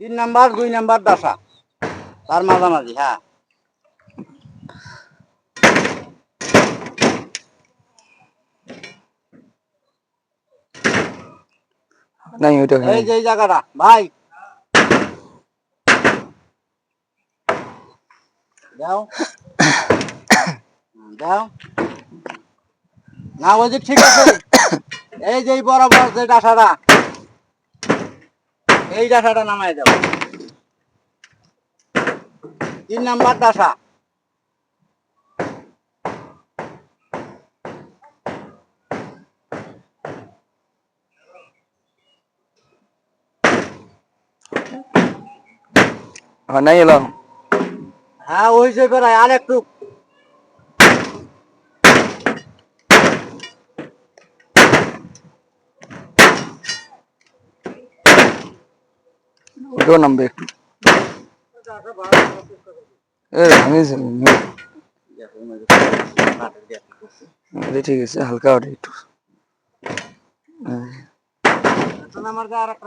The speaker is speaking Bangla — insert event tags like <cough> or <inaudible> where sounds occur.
তিন নাম্বার দুই নাম্বার দশা তার মাঝামাঝি হ্যাঁ। নাই ওইটা এই যে জায়গাটা ভাই। <coughs> না ওই যে ঠিক আছে। এই যে বরাবর যে ডাসাটা এই ডাসাটা নামাই দাও তিন নাম্বার ডাসা হ্যাঁ নাই এলাম। হ্যাঁ ওই যে বেড়ায় আর একটু ওইটাও নামবে একটু ঠিক আছে হালকা ওটা একটু। আমার গা আর একটা